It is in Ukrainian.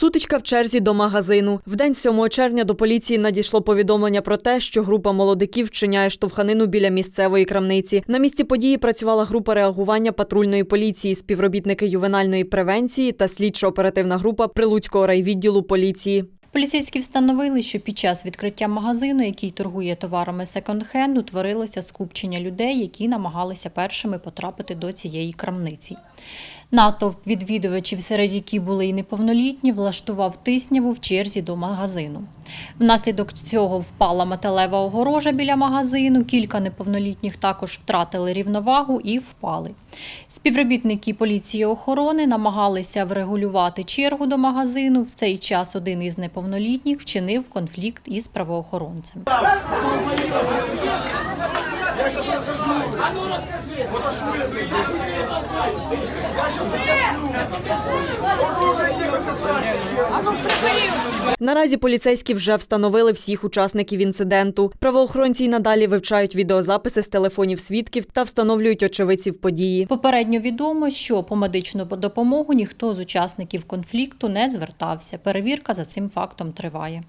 Сутичка в черзі до магазину. В день 7 червня до поліції надійшло повідомлення про те, що група молодиків вчиняє штовханину біля місцевої крамниці. На місці події працювала група реагування патрульної поліції, співробітники ювенальної превенції та слідчо-оперативна група Прилуцького райвідділу поліції. Поліцейські встановили, що під час відкриття магазину, який торгує товарами секонд-хенд, утворилося скупчення людей, які намагалися першими потрапити до цієї крамниці. Натовп відвідувачів, серед яких були і неповнолітні, влаштував тисняву в черзі до магазину. Внаслідок цього впала металева огорожа біля магазину. Кілька неповнолітніх також втратили рівновагу і впали. Співробітники поліції охорони намагалися врегулювати чергу до магазину. В цей час один із неповнолітніх вчинив конфлікт із правоохоронцем. Наразі поліцейські вже встановили всіх учасників інциденту. Правоохоронці й надалі вивчають відеозаписи з телефонів свідків та встановлюють очевидців події. Попередньо відомо, що по медичну допомогу ніхто з учасників конфлікту не звертався. Перевірка за цим фактом триває.